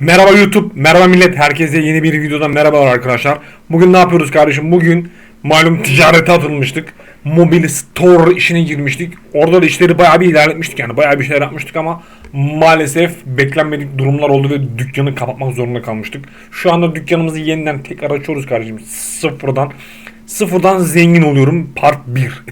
Merhaba YouTube, merhaba millet. Herkese yeni bir videodan merhabalar arkadaşlar. Bugün ne yapıyoruz kardeşim? Bugün malum ticarete atılmıştık. Mobil store işine girmiştik. Orada da işleri bayağı bir ilerletmiştik yani. Bayağı bir şeyler yapmıştık ama maalesef beklenmedik durumlar oldu ve dükkanı kapatmak zorunda kalmıştık. Şu anda dükkanımızı yeniden tekrar açıyoruz kardeşim. Sıfırdan. Sıfırdan zengin oluyorum. Part 1.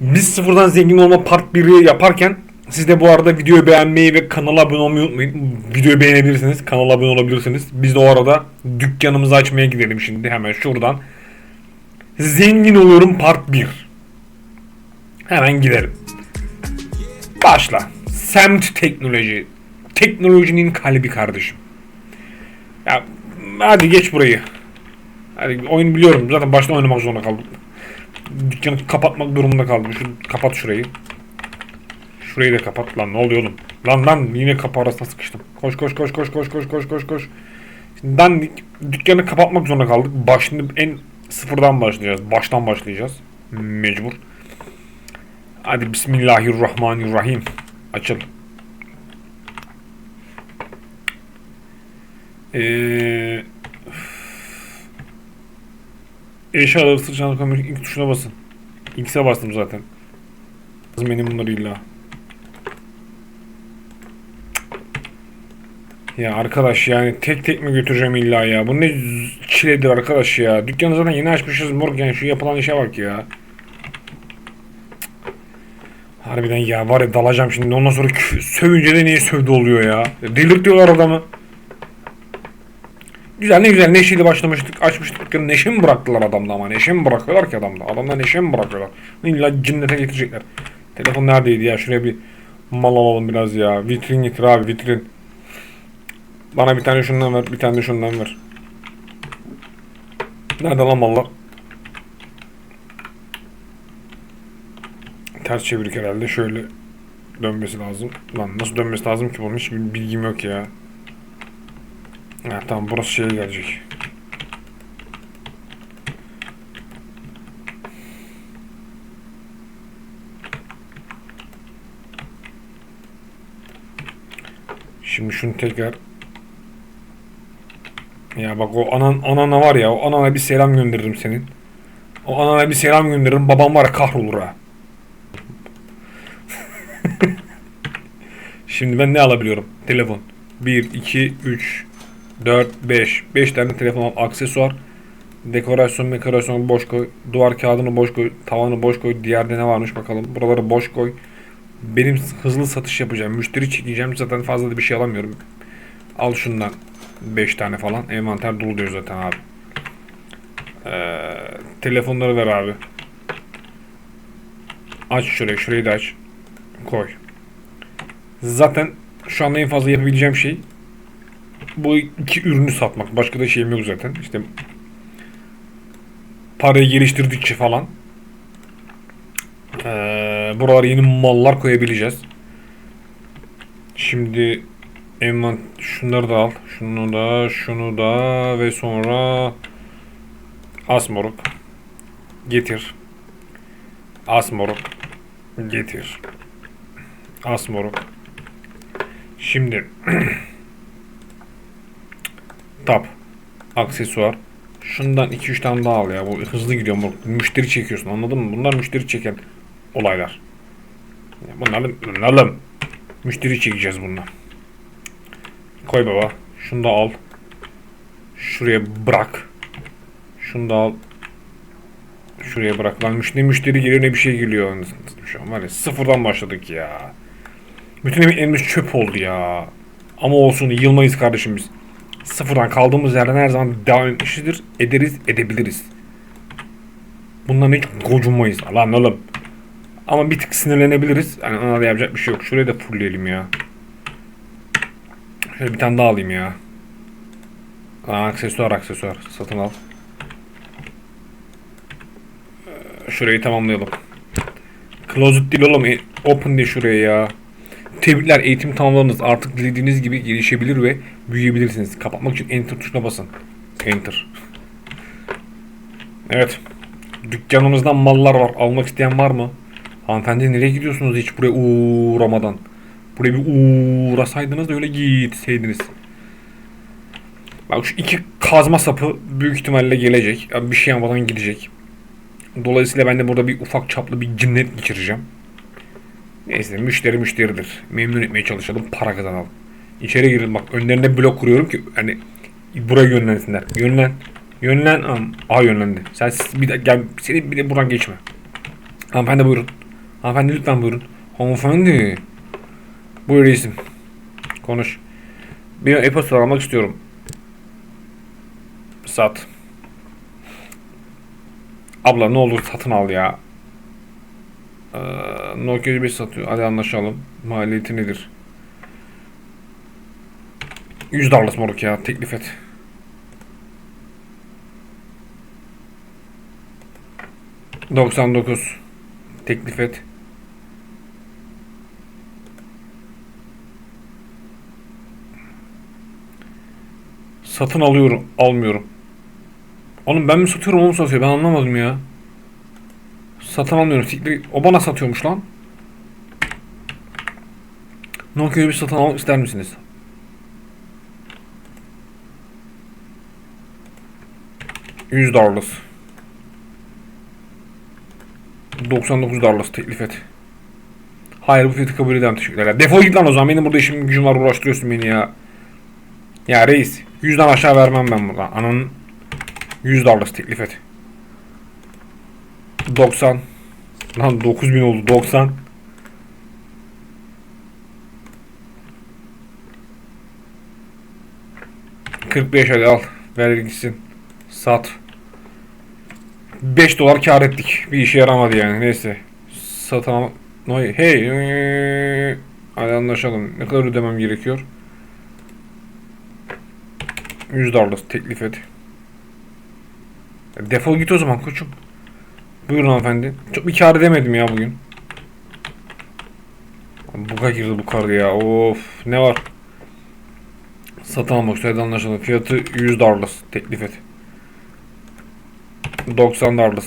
Biz sıfırdan zengin olma part 1'i yaparken siz de bu arada videoyu beğenmeyi ve kanala abone olmayı unutmayın. Videoyu beğenebilirsiniz, kanala abone olabilirsiniz. Biz de o arada dükkanımızı açmaya gidelim şimdi hemen şuradan. Zengin oluyorum part 1. Hemen gidelim. Başla. Semt teknoloji. Teknolojinin kalbi kardeşim. Ya hadi geç burayı. Hadi oyun biliyorum. Zaten baştan oynamak zorunda kaldım. Dükkanı kapatmak durumunda kaldım. Şu, kapat şurayı. Şurayı da kapat lan ne oluyor oğlum? Lan lan yine kapı arasına sıkıştım. Koş koş koş koş koş koş koş koş koş. Dandik dükkanı kapatmak zorunda kaldık. Baş, şimdi en sıfırdan başlayacağız. Baştan başlayacağız. Mecbur. Hadi Bismillahirrahmanirrahim. Açıl. Eee Eşyaları sıçan ilk tuşuna basın. X'e bastım zaten. Benim bunları illa. Ya arkadaş yani tek tek mi götüreceğim illa ya? Bu ne çiledir arkadaş ya. Dükkanı zaten yeni açmışız morg yani şu yapılan işe bak ya. Harbiden ya var ya dalacağım şimdi. Ondan sonra sövünce de niye sövdü oluyor ya. Delirtiyorlar adamı. Güzel ne güzel. Neşeyle başlamıştık açmıştık dükkanı. Neşe mi bıraktılar adamda ama? Neşe mi bırakıyorlar ki adamda adamda neşe mi bırakıyorlar? İlla cinnete getirecekler. Telefon neredeydi ya? Şuraya bir mal alalım biraz ya. Vitrin getir abi vitrin Bana bir tane şundan ver bir tane şundan ver. Nerede lan mallar? Ters çevirik herhalde şöyle dönmesi lazım. Lan nasıl dönmesi lazım ki bunun hiçbir bilgim yok ya. Ha, tamam burası şeye gelecek. Şimdi şunu tekrar ya bak o anan anana var ya o anana bir selam gönderirim senin. O anana bir selam gönderirim babam var kahrolur ha. Şimdi ben ne alabiliyorum? Telefon. 1, 2, 3, 4, 5. 5 tane telefon al. Aksesuar. Dekorasyon, dekorasyon boş koy. Duvar kağıdını boş koy. Tavanı boş koy. Diğerde ne varmış bakalım. Buraları boş koy. Benim hızlı satış yapacağım. Müşteri çekeceğim. Zaten fazla da bir şey alamıyorum. Al şundan 5 tane falan. Envanter dolu diyor zaten abi. Ee, telefonları ver abi. Aç şurayı. Şurayı da aç. Koy. Zaten şu anda en fazla yapabileceğim şey bu iki ürünü satmak. Başka da şeyim yok zaten. İşte parayı geliştirdikçe falan ee, buralara yeni mallar koyabileceğiz. Şimdi envan şunları da al. Şunu da, şunu da ve sonra asmoruk getir. Asmoruk getir. Asmoruk. Şimdi Tap. Aksesuar. Şundan 2-3 tane daha al ya. Bu hızlı gidiyor. Bu müşteri çekiyorsun anladın mı? Bunlar müşteri çeken olaylar. Ya Bunları bunlarla müşteri çekeceğiz bunlar. Koy baba. Şunu da al. Şuraya bırak. Şunu da al. Şuraya bırak. Lan müşteri müşteri geliyor ne bir şey geliyor. Şu an var ya sıfırdan başladık ya. Bütün elimiz çöp oldu ya. Ama olsun yılmayız kardeşim biz sıfırdan kaldığımız yerden her zaman devam etmişizdir. Ederiz, edebiliriz. Bundan hiç gocunmayız. Lan oğlum. Ama bir tık sinirlenebiliriz. Yani ona da yapacak bir şey yok. Şurayı da fullleyelim ya. Şöyle bir tane daha alayım ya. Aa, aksesuar aksesuar. Satın al. Ee, Şurayı tamamlayalım. Closet değil oğlum. E, Open diye şuraya ya. Tebrikler eğitim tamamladınız. Artık dilediğiniz gibi gelişebilir ve büyüyebilirsiniz. Kapatmak için enter tuşuna basın. Enter. Evet. Dükkanımızdan mallar var. Almak isteyen var mı? Hanımefendi nereye gidiyorsunuz hiç buraya uğramadan? Buraya bir uğrasaydınız da öyle gitseydiniz. Bak şu iki kazma sapı büyük ihtimalle gelecek. Yani bir şey yapmadan gidecek. Dolayısıyla ben de burada bir ufak çaplı bir cinnet geçireceğim. Neyse müşteri müşteridir. Memnun etmeye çalışalım. Para kazanalım. İçeri girin bak önlerine blok kuruyorum ki hani buraya yönlensinler. Yönlen. Yönlen. Am, A yönlendi. Sen bir de gel seni bir de buradan geçme. Hanımefendi buyurun. Hanımefendi lütfen buyurun. Hanımefendi. Buyur reisim. Konuş. Bir e-posta almak istiyorum. Sat. Abla ne olur satın al ya. Ee, Nokia 5 satıyor. Hadi anlaşalım. Maliyeti nedir? 100 dolar moruk ya. Teklif et. Doksan dokuz. Teklif et. Satın alıyorum. Almıyorum. Oğlum ben mi satıyorum o mu satıyor? Ben anlamadım ya. Satın almıyorum. Siktir. O bana satıyormuş lan. Nokia'yı bir satın almak ister misiniz? Yüz dolar. 99 dolar teklif et. Hayır bu fiyatı kabul edemem teşekkürler. Defol git lan o zaman. Benim burada işim gücüm var uğraştırıyorsun beni ya. Ya reis. Yüzden aşağı vermem ben buradan. Ananın 100 dolar teklif et. 90. Lan 9000 oldu 90. ...45 hadi al. Ver gitsin. Sat. 5 dolar kar ettik. Bir işe yaramadı yani. Neyse. Satamam. No, hey. Hadi anlaşalım. Ne kadar ödemem gerekiyor? 100 dolar teklif et. Defol git o zaman koçum. Buyurun hanımefendi. Çok bir kar edemedim ya bugün. Buga girdi bu kar ya. Of ne var? Satın almak üzere anlaşıldı. Fiyatı 100 dolar teklif et. 90 dolar.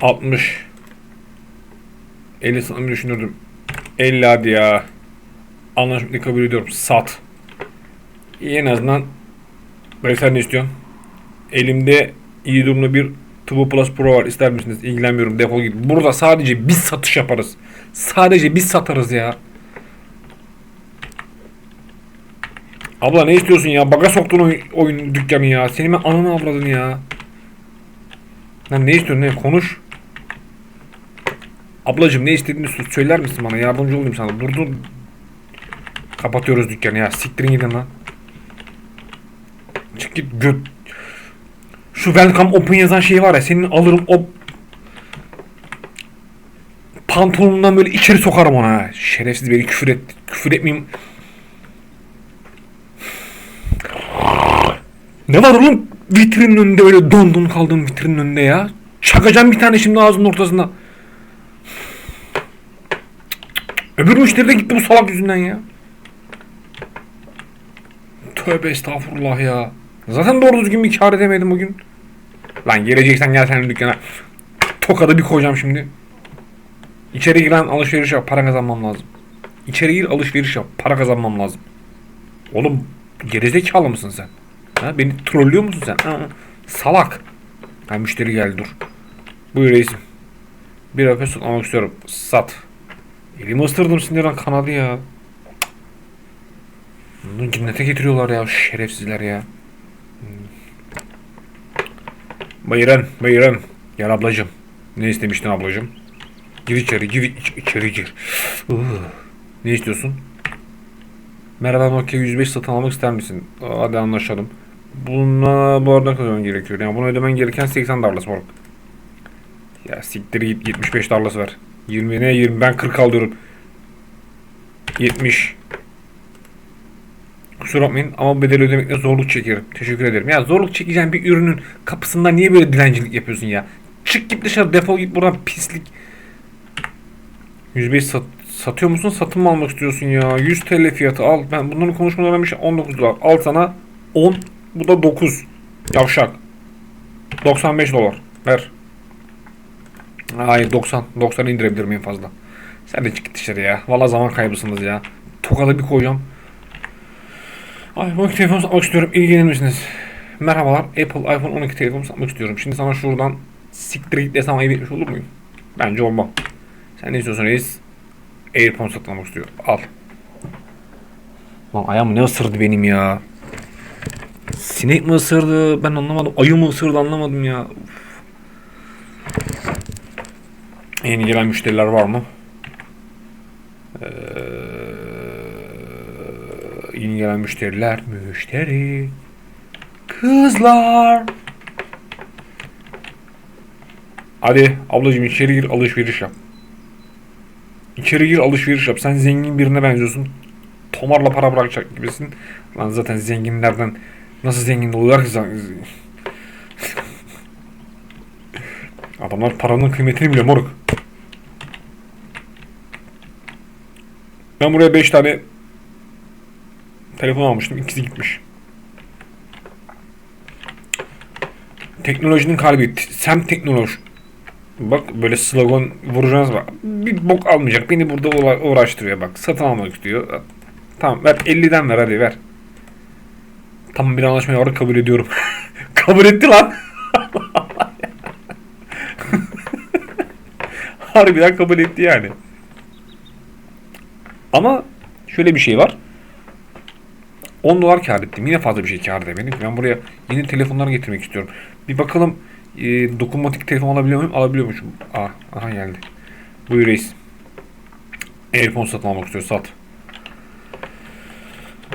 Altmış. 50 sanırım düşünürdüm. 50 hadi ya. Anlaşmayı kabul ediyorum. Sat. İyi en azından Böyle sen ne istiyorsun? Elimde iyi durumda bir Tubo Plus Pro var. İster misiniz? İlgilenmiyorum. Defol git. Burada sadece biz satış yaparız. Sadece biz satarız ya. Abla ne istiyorsun ya? Baga soktun oyun, oyun dükkanı ya. Senin ben ananı avradın ya. Lan ne istiyorsun ne? Konuş. Ablacım ne istediğini söyler misin bana? Yardımcı olayım sana. Dur dur. Kapatıyoruz dükkanı ya. Siktirin gidin lan. Çık git göt. Şu welcome open yazan şey var ya senin alırım o pantolonundan böyle içeri sokarım ona. Şerefsiz beni küfür et. Küfür etmeyeyim. Ne var oğlum vitrinin önünde öyle dondun kaldın vitrinin önünde ya. Çakacağım bir tane şimdi ağzının ortasına. Öbür müşteri de gitti bu salak yüzünden ya. Tövbe estağfurullah ya. Zaten doğru düzgün bir kar edemedim bugün. Lan geleceksen gel senin dükkana. Tokadı bir koyacağım şimdi. İçeri giren alışveriş yap. Para kazanmam lazım. İçeri gir alışveriş yap. Para kazanmam lazım. Oğlum gerizekalı mısın sen? Ha, beni trollüyor musun sen? Ha, salak. Ha, müşteri geldi dur. Buyur reisim. Bir öpüyorsun almak istiyorum. Sat. Elimi ısırdım sinirden kanadı ya. Bunu cennete getiriyorlar ya şerefsizler ya. Buyurun, buyurun. Gel ablacım. Ne istemiştin ablacım? Gir içeri, gir iç, içeri gir. Ne istiyorsun? Merhaba Nokia 105 satın almak ister misin? Hadi anlaşalım. Buna bu arada ödemen gerekiyor. Yani bunu ödemen gereken 80 dolar moruk. Ya siktir git 75 dolar ver. 20 ne 20 ben 40 alıyorum. 70 Kusura bakmayın ama bedel ödemekte zorluk çekerim. Teşekkür ederim. Ya zorluk çekeceğin bir ürünün kapısından niye böyle dilencilik yapıyorsun ya? Çık git dışarı defol git buradan pislik. 105 sat, satıyor musun satın mı almak istiyorsun ya? 100 TL fiyatı al. Ben bunların konuşmalarına bir şey 19 dolar. Al sana 10 bu da 9. Yavşak. 95 dolar. Ver. Hayır 90. 90 indirebilir miyim fazla? Sen de çık git dışarı ya. Valla zaman kaybısınız ya. Tokada bir koyacağım. Ay 12 telefon satmak istiyorum. İlgilenir misiniz? Merhabalar. Apple iPhone 12 telefon satmak istiyorum. Şimdi sana şuradan siktir git desem ayıp etmiş olur muyum? Bence olmam. Sen ne istiyorsun reis? AirPods satın almak istiyor. Al. Lan ayağım ne ısırdı benim ya? Sinek mi ısırdı? Ben anlamadım. Ayı mı ısırdı anlamadım ya. Uf. Yeni gelen müşteriler var mı? Ee, yeni gelen müşteriler. Müşteri. Kızlar. Hadi ablacığım içeri gir alışveriş yap. İçeri gir alışveriş yap. Sen zengin birine benziyorsun. Tomarla para bırakacak gibisin. Lan zaten zenginlerden nasıl zengin oluyorlar ki Adamlar paranın kıymetini biliyor moruk. Ben buraya 5 tane telefon almıştım. İkisi gitmiş. Teknolojinin kalbi. Sem teknoloji. Bak böyle slogan vuracağız bak. Bir bok almayacak. Beni burada uğra- uğraştırıyor bak. Satın almak istiyor. Tamam ver 50'den ver hadi ver. Tamam bir anlaşmaya var kabul ediyorum. kabul etti lan. Harbiden kabul etti yani. Ama şöyle bir şey var. 10 dolar kar ettim. Yine fazla bir şey kar edemedim. Ben buraya yeni telefonlar getirmek istiyorum. Bir bakalım e, dokunmatik telefon alabiliyor muyum? Alabiliyormuşum. Aa, aha geldi. Buyur reis. Airphone satın almak istiyor. Sat.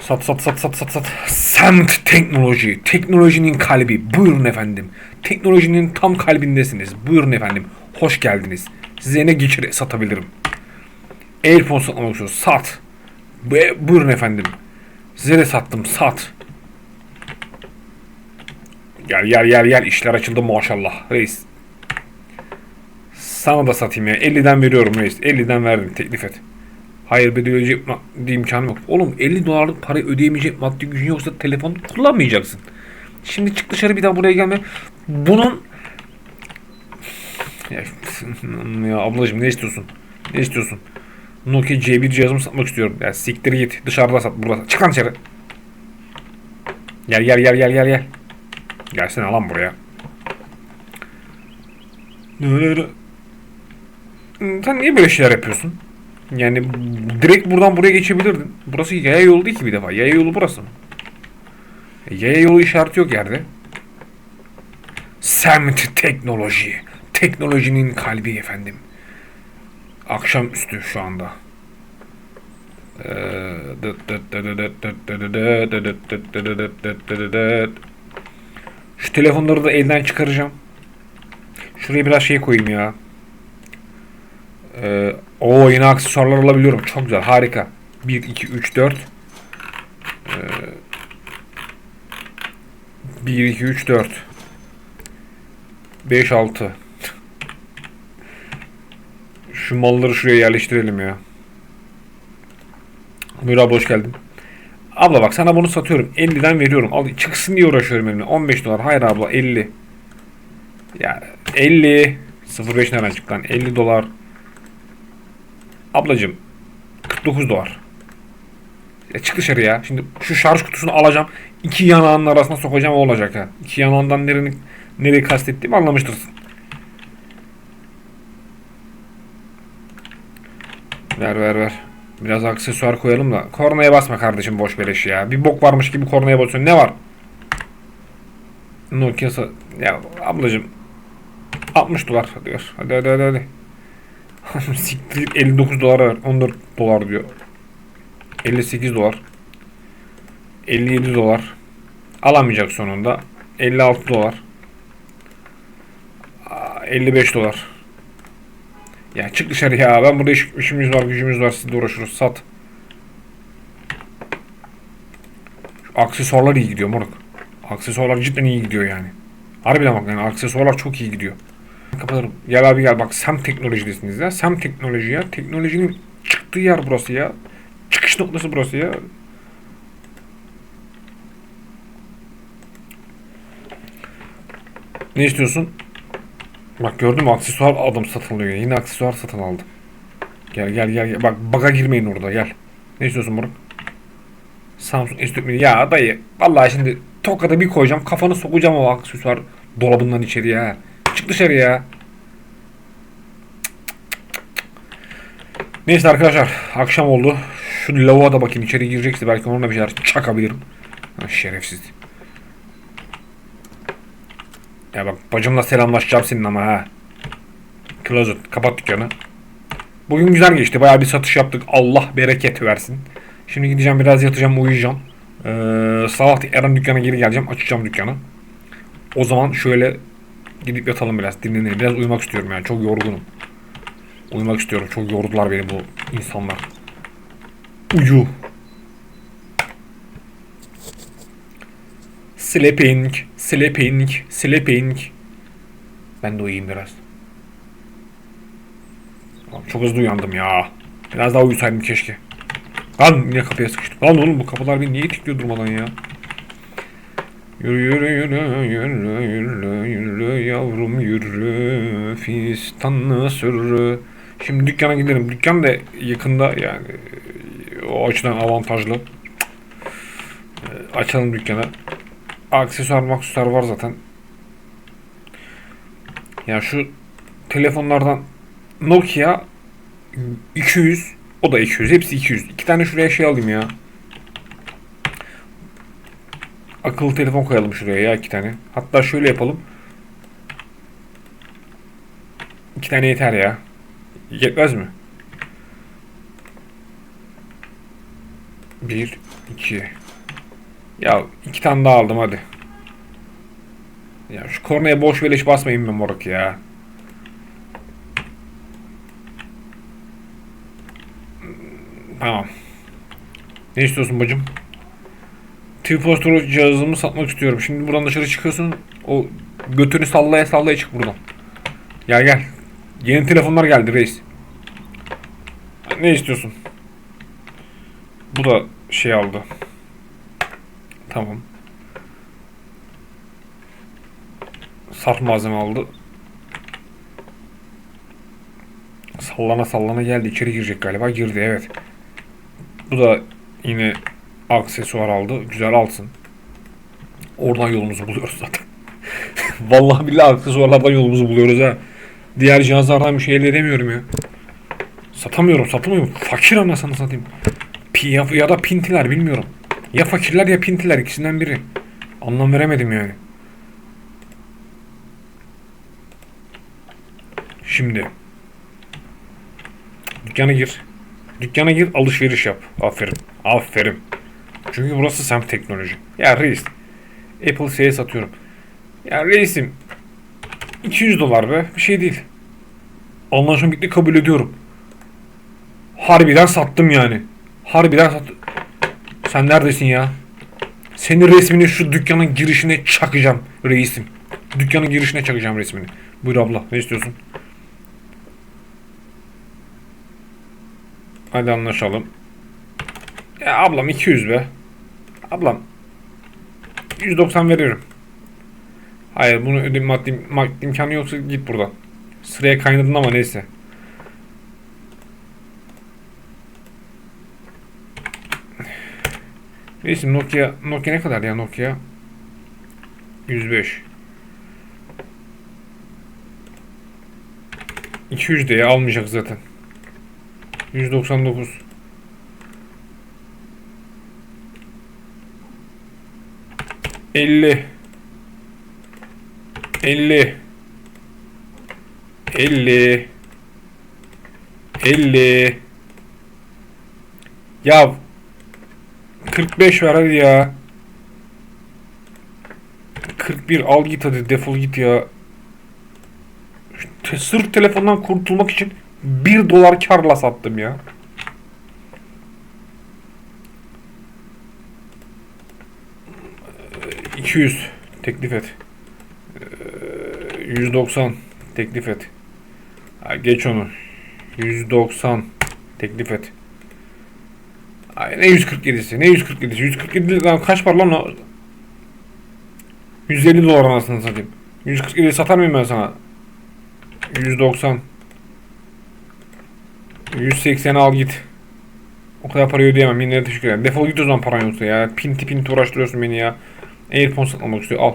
Sat sat sat sat sat sat. Semt teknoloji. Teknolojinin kalbi. Buyurun efendim. Teknolojinin tam kalbindesiniz. Buyurun efendim. Hoş geldiniz. Size ne geçir satabilirim? Airphone satmak istiyor. Sat. Bu- Buyurun efendim. Size de sattım. Sat. Gel gel gel gel. İşler açıldı maşallah. Reis. Sana da satayım ya. 50'den veriyorum reis. 50'den verdim. Teklif et. Hayır bedel ödeyecek maddi imkanım yok. Oğlum 50 dolarlık parayı ödeyemeyecek maddi gücün yoksa telefon kullanmayacaksın. Şimdi çık dışarı bir daha buraya gelme. Bunun ya, ya ablacığım ne istiyorsun? Ne istiyorsun? Nokia C1 cihazımı satmak istiyorum. Ya siktir git. Dışarıda sat. Burada sat. Çık lan dışarı. Gel gel gel gel gel gel. Gelsene lan buraya. Sen niye böyle şeyler yapıyorsun? Yani direkt buradan buraya geçebilirdin. Burası yaya yolu değil ki bir defa. Yaya yolu burası mı? E, Yaya yolu işareti yok yerde. Semt teknoloji. Teknolojinin kalbi efendim. Akşamüstü şu anda. Şu telefonları da elden çıkaracağım. Şuraya biraz şey koyayım ya. Ee, o yine aksesuarlar alabiliyorum. Çok güzel. Harika. 1, 2, 3, 4. Ee, 1, 2, 3, 4. 5, 6. Şu malları şuraya yerleştirelim ya. Buyur abla hoş geldin. Abla bak sana bunu satıyorum. 50'den veriyorum. Al çıksın diye uğraşıyorum elimle. 15 dolar. Hayır abla 50. Ya 50. 05 nereden çıktı lan? 50 dolar. Ablacım 49 dolar. Ya çık dışarı ya. Şimdi şu şarj kutusunu alacağım. İki yanağının arasına sokacağım olacak ha. İki yanağından nerenin nereyi kastettiğimi anlamıştırsın. Ver ver ver. Biraz aksesuar koyalım da. Kornaya basma kardeşim boş beleş ya. Bir bok varmış gibi kornaya basıyorsun. Ne var? Nokia Ya ablacım 60 dolar diyor. Hadi hadi hadi hadi. Siktir git, 59 dolar ver. 14 dolar diyor. 58 dolar. 57 dolar. Alamayacak sonunda. 56 dolar. Aa, 55 dolar. Ya çık dışarı ya. Ben burada iş- işimiz var, gücümüz var. Sizle uğraşıyoruz. Sat. Şu aksesuarlar iyi gidiyor moruk. Aksesuarlar cidden iyi gidiyor yani. Harbiden bak yani aksesuarlar çok iyi gidiyor. Kapatırım. Gel abi gel bak Sem teknolojidesiniz ya. Sem teknoloji ya. Teknolojinin çıktığı yer burası ya. Çıkış noktası burası ya. Ne istiyorsun? Bak gördün mü aksesuar aldım satın alıyor. Yine aksesuar satın aldı. Gel gel gel. Bak baga girmeyin orada gel. Ne istiyorsun Murat? Samsung S4 mini. Ya dayı vallahi şimdi tokada bir koyacağım kafanı sokacağım o aksesuar dolabından içeriye ha. Çık dışarı ya. Neyse arkadaşlar akşam oldu. Şu lavuğa da bakayım içeri girecekse belki onunla bir şeyler çakabilirim. Ha, şerefsiz. Ya bak bacımla selamlaşacağım senin ama ha. Closet kapat dükkanı. Bugün güzel geçti. Bayağı bir satış yaptık. Allah bereket versin. Şimdi gideceğim biraz yatacağım uyuyacağım. Ee, sabah Eren dükkana geri geleceğim. Açacağım dükkanı. O zaman şöyle gidip yatalım biraz dinlenelim. Biraz uyumak istiyorum yani. Çok yorgunum. Uyumak istiyorum. Çok yordular beni bu insanlar. Uyu. Sleeping, sleeping, sleeping. Ben de uyuyayım biraz. Çok hızlı uyandım ya. Biraz daha uyusaydım keşke. Lan yine kapıya sıkıştım. Lan oğlum bu kapılar beni niye tıklıyor durmadan ya? Yürü yürü yürü yürü yürü yürü yavrum yürü fistanlı sürü. Şimdi dükkana gidelim. Dükkan da yakında yani o açıdan avantajlı. Ee, Açalım dükkanı. Aksesuar maksesuar var zaten. Ya şu telefonlardan Nokia 200 o da 200 hepsi 200 iki tane şuraya şey alayım ya. Akıllı telefon koyalım şuraya ya iki tane. Hatta şöyle yapalım. İki tane yeter ya. Yetmez mi? Bir iki ya iki tane daha aldım hadi ya şu kornaya boş beleş basmayayım ben moruk ya Tamam. Ne istiyorsun bacım? Tripod storage cihazımı satmak istiyorum. Şimdi buradan dışarı çıkıyorsun. O götünü sallaya sallaya çık buradan. Gel gel. Yeni telefonlar geldi reis. Ne istiyorsun? Bu da şey aldı. Tamam. Sarf malzeme aldı. Sallana sallana geldi. İçeri girecek galiba. Girdi evet. Bu da yine aksesuar aldı. Güzel alsın. Oradan yolumuzu buluyoruz zaten. Vallahi billahi aksesuarlardan yolumuzu buluyoruz ha. Diğer cihazlardan bir şey elde edemiyorum ya. Satamıyorum, satamıyorum. Fakir anasını satayım. Ya, ya da pintiler bilmiyorum. Ya fakirler ya pintiler ikisinden biri. Anlam veremedim yani. Şimdi dükkana gir. Dükkana gir alışveriş yap. Aferin. Aferin. Çünkü burası semt teknoloji. Ya reis. Apple C'ye satıyorum. Ya reisim. 200 dolar be. Bir şey değil. Anlaşma bitti kabul ediyorum. Harbiden sattım yani. Harbiden sattım. Sen neredesin ya? Senin resmini şu dükkanın girişine çakacağım reisim. Dükkanın girişine çakacağım resmini. Buyur abla ne istiyorsun? Hadi anlaşalım. Ya ablam 200 be. Ablam 190 veriyorum. Hayır bunu ödeme maddi, maddi imkanı yoksa git buradan. Sıraya kaynadın ama neyse. Neyse Nokia Nokia ne kadar ya Nokia? 105. 200 diye almayacak zaten. 199. Elli. Elli. Elli. Elli. Ya 45 ver hadi ya. 41 al git hadi defol git ya. Te- Sırf telefondan kurtulmak için 1 dolar karla sattım ya. Ee, 200 teklif et. Ee, 190 teklif et. Geç onu. 190 teklif et. Ay ne 147'si ne 147'si 147 lan kaç var lan o? 150 dolar anasını satayım. 147 satar mıyım ben sana? 190 180 al git. O kadar parayı ödeyemem. Yine de teşekkür ederim. Defol git o zaman paran yoksa ya. Pinti pinti uğraştırıyorsun beni ya. Airpods satın almak istiyor. Al.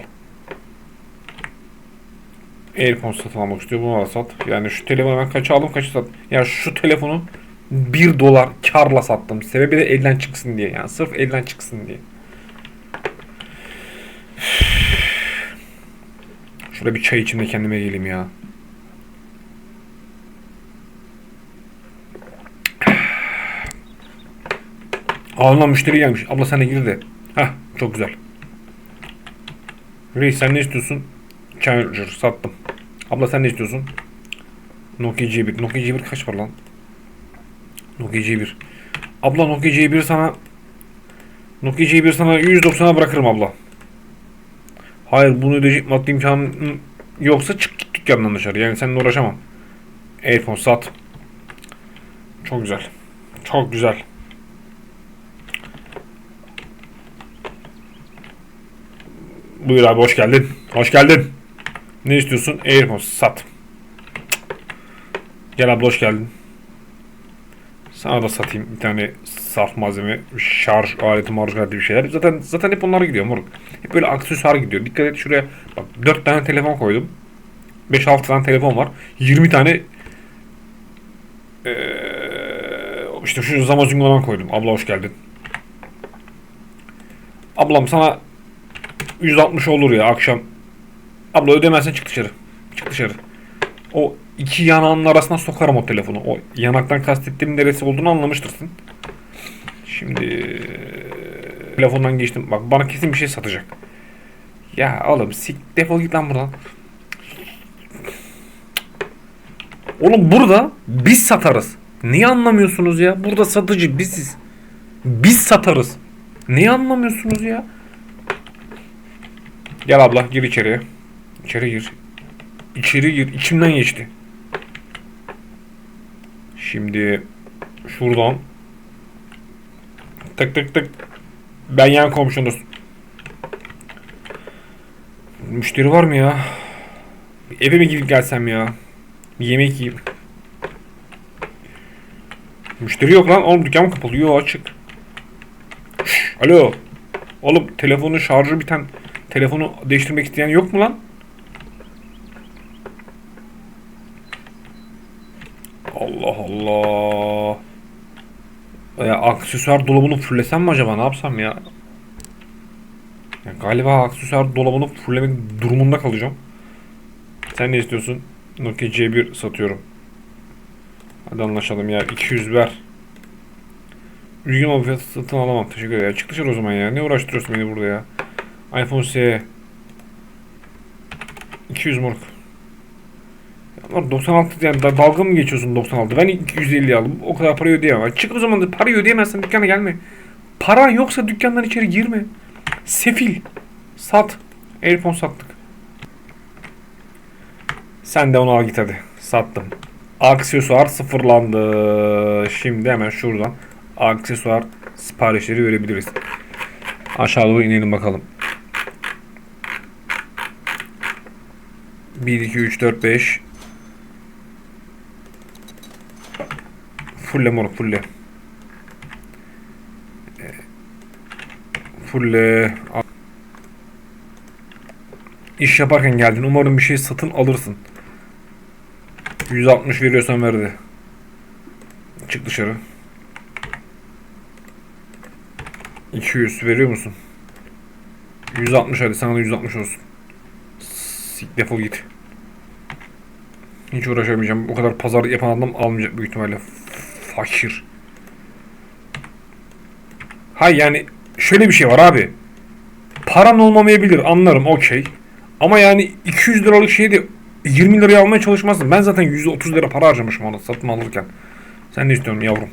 Airpods satın almak istiyor. Bunu da sat. Yani şu telefonu ben kaça aldım kaça sat. Ya şu telefonu 1 dolar karla sattım. Sebebi de elden çıksın diye. Yani sırf elden çıksın diye. Şurada bir çay içimde kendime geleyim ya. Ağına müşteri gelmiş. Abla sen de gir de. Heh çok güzel. Reis sen ne istiyorsun? Charger sattım. Abla sen ne istiyorsun? Nokia C1. Nokia C1 kaç var lan? Nokia C1. Abla Nokia C1 sana Nokia C1 sana 190'a bırakırım abla. Hayır bunu ödeyecek maddi imkanın yoksa çık git dükkandan dışarı. Yani seninle uğraşamam. Airphone sat. Çok güzel. Çok güzel. Buyur abi hoş geldin. Hoş geldin. Ne istiyorsun? Airpods sat. Gel abla hoş geldin. Sana da satayım bir tane saf malzeme, şarj aleti, marj aleti bir şeyler. Zaten zaten hep onlara gidiyor moruk. Hep böyle aksesuar gidiyor. Dikkat et şuraya. Bak 4 tane telefon koydum. 5-6 tane telefon var. 20 tane ee, işte şu Zamazungo'dan koydum. Abla hoş geldin. Ablam sana 160 olur ya akşam. Abla ödemezsen çık dışarı. Çık dışarı. O iki yanağının arasına sokarım o telefonu. O yanaktan kastettiğim neresi olduğunu anlamıştırsın. Şimdi telefondan geçtim. Bak bana kesin bir şey satacak. Ya oğlum sik defol git lan buradan. Oğlum burada biz satarız. Niye anlamıyorsunuz ya? Burada satıcı biziz. Biz satarız. Niye anlamıyorsunuz ya? Gel abla gir içeriye. İçeri gir. İçeri gir. İçimden geçti. Şimdi şuradan tık tık tık ben yan komşunuz. Müşteri var mı ya? Eve mi gidip gelsem ya? Bir yemek yiyeyim. Müşteri yok lan. Oğlum dükkan kapalı? Yok açık. Şş, alo. Oğlum telefonun şarjı biten telefonu değiştirmek isteyen yok mu lan? Allah Allah. Ya aksesuar dolabını fullesem mi acaba? Ne yapsam ya? ya galiba aksesuar dolabını fullemek durumunda kalacağım. Sen ne istiyorsun? Nokia C1 satıyorum. Hadi anlaşalım ya. 200 ver. Üzgün ama fiyatı satın alamam. Teşekkür ederim. Çık dışarı o zaman ya. Ne uğraştırıyorsun beni burada ya? iPhone SE. 200 moruk. Ya 96 yani da- dalga mı geçiyorsun 96? Ben 250 aldım. O kadar parayı ödeyemem. Çık o zaman parayı ödeyemezsen dükkana gelme. Paran yoksa dükkandan içeri girme. Sefil. Sat. Airphone sattık. Sen de onu al git hadi. Sattım. Aksesuar sıfırlandı. Şimdi hemen şuradan aksesuar siparişleri verebiliriz. Aşağı doğru inelim bakalım. 1, 2, 3, 4, 5 Fulle moruk fulle. Ee, Fulle. İş yaparken geldin. Umarım bir şey satın alırsın. 160 veriyorsan verdi. Çık dışarı. 200 veriyor musun? 160 hadi sana da 160 olsun. Sik defol git. Hiç uğraşamayacağım. O kadar pazar yapan adam almayacak büyük ihtimalle. Fakir. Hay yani şöyle bir şey var abi. Paran olmamayabilir anlarım okey. Ama yani 200 liralık şeyi de 20 liraya almaya çalışmazsın. Ben zaten 130 lira para harcamışım onu satın alırken. Sen ne istiyorsun yavrum?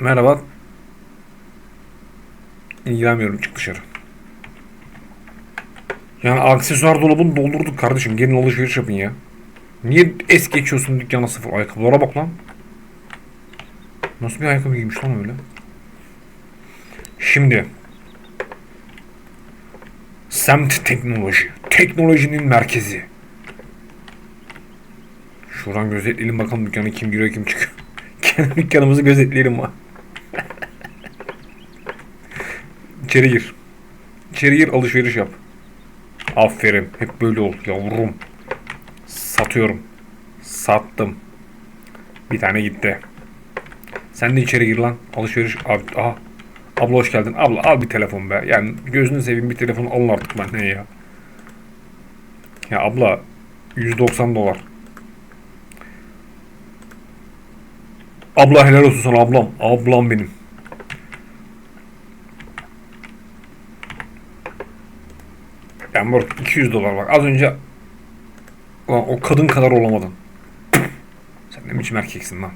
Merhaba. İlgilenmiyorum çık dışarı. Yani aksesuar dolabını doldurduk kardeşim. Gelin alışveriş yapın ya. Niye es geçiyorsun dükkana sıfır? Ayakkabılara bak lan. Nasıl bir ayakkabı giymiş lan öyle? Şimdi. Semt teknoloji. Teknolojinin merkezi. Şuradan gözetleyelim bakalım dükkana kim giriyor kim çıkıyor. Kendi dükkanımızı gözetleyelim ha. İçeri gir. İçeri gir alışveriş yap. Aferin. Hep böyle ol yavrum. Satıyorum. Sattım. Bir tane gitti. Sen de içeri gir lan. Alışveriş. Abi, aha. Abla hoş geldin. Abla al bir telefon be. Yani gözünü seveyim bir telefon alın artık ben ne ya. Ya abla 190 dolar. Abla helal olsun sana ablam. Ablam benim. Yani bak 200 dolar bak. Az önce Lan o kadın kadar olamadın. Sen ne biçim erkeksin lan.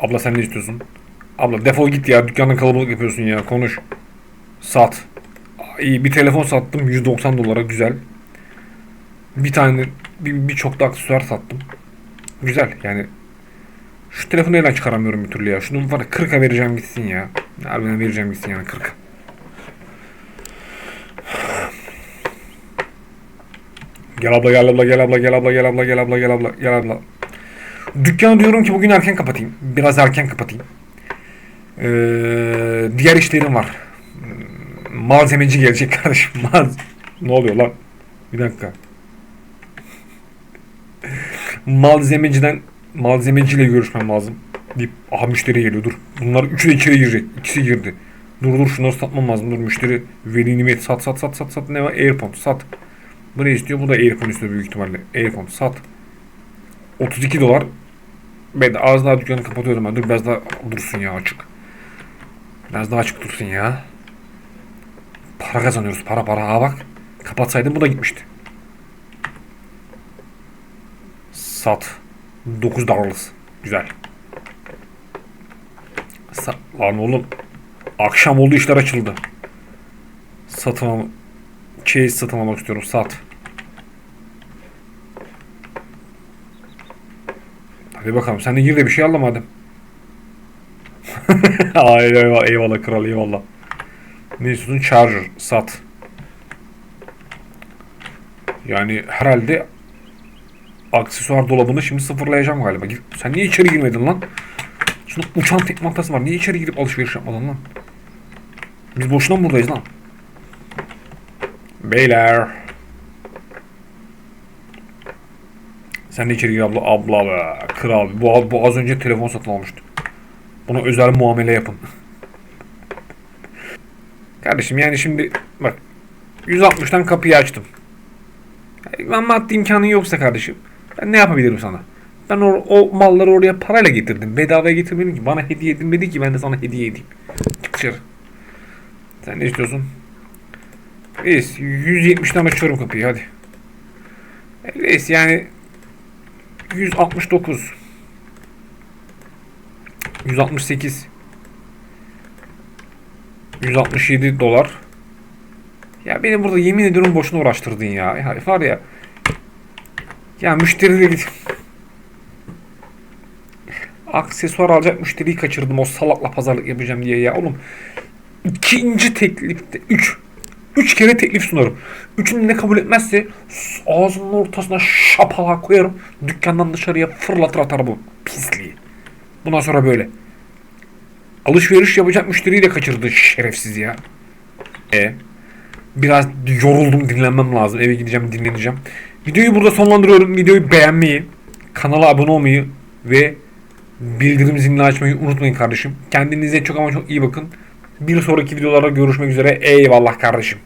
Abla sen ne istiyorsun? Abla defol git ya dükkanda kalabalık yapıyorsun ya konuş. Sat. İyi bir telefon sattım 190 dolara güzel. Bir tane bir birçok da aksesuar sattım. Güzel yani. Şu telefonu elden çıkaramıyorum bir türlü ya. Şunu var ya 40'a vereceğim gitsin ya. Harbiden vereceğim gitsin yani 40'a. Gel abla gel abla gel abla gel abla gel abla gel abla gel abla gel abla. Dükkanı diyorum ki bugün erken kapatayım. Biraz erken kapatayım. Ee, diğer işlerim var. Hmm, Malzemeci gelecek kardeşim. Maz ne oluyor lan? Bir dakika. Malzemeciden malzemeciyle görüşmem lazım. Deyip aha müşteri geliyor dur. Bunlar üçü de içeri girecek. İkisi girdi. Dur dur şunları satmam lazım. Dur müşteri veli nimet sat sat sat sat sat ne var? Airpod sat. Bu ne istiyor? Bu da Airphone istiyor büyük ihtimalle. Airphone sat. 32 dolar. Ben de az daha dükkanı kapatıyorum ben. Dur biraz daha dursun ya açık. Biraz daha açık dursun ya. Para kazanıyoruz. Para para. Ha bak. Kapatsaydım bu da gitmişti. Sat. 9 dolarlıs. Güzel. Sa Lan oğlum. Akşam oldu işler açıldı. Satın al Chase satın almak istiyorum. Sat. Hadi bakalım. Sen de gir de bir şey al madem. Ay eyvallah, eyvallah kral eyvallah. Ne istiyorsun? Charger. Sat. Yani herhalde aksesuar dolabını şimdi sıfırlayacağım galiba. Sen niye içeri girmedin lan? Şunun uçan tekme haftası var. Niye içeri girip alışveriş yapmadın lan? Biz boşuna mı buradayız lan? Beyler. Sen de içeri gir abla. Abla be. Kral. Bu, bu az önce telefon satın almıştı. Buna özel muamele yapın. Kardeşim yani şimdi bak 160'tan kapıyı açtım. Ben maddi imkanın yoksa kardeşim ben ne yapabilirim sana? Ben o, o malları oraya parayla getirdim. Bedavaya getirmedim ki. Bana hediye edilmedi ki ben de sana hediye edeyim. Çık dışarı. Sen ne istiyorsun? Reis 170'ten açıyorum kapıyı hadi. Reis yani 169 168 167 dolar. Ya beni burada yemin ediyorum boşuna uğraştırdın ya. ya var ya. Ya müşteri de git. Aksesuar alacak müşteriyi kaçırdım o salakla pazarlık yapacağım diye ya. Oğlum ikinci teklifte 3 Üç kere teklif sunarım. Üçünü ne kabul etmezse ağzının ortasına şapala koyarım. Dükkandan dışarıya fırlatır atar bu pisliği. Bundan sonra böyle. Alışveriş yapacak müşteriyi de kaçırdı şerefsiz ya. E biraz yoruldum dinlenmem lazım. Eve gideceğim dinleneceğim. Videoyu burada sonlandırıyorum. Videoyu beğenmeyi, kanala abone olmayı ve bildirim zilini açmayı unutmayın kardeşim. Kendinize çok ama çok iyi bakın. Bir sonraki videolarda görüşmek üzere. Eyvallah kardeşim.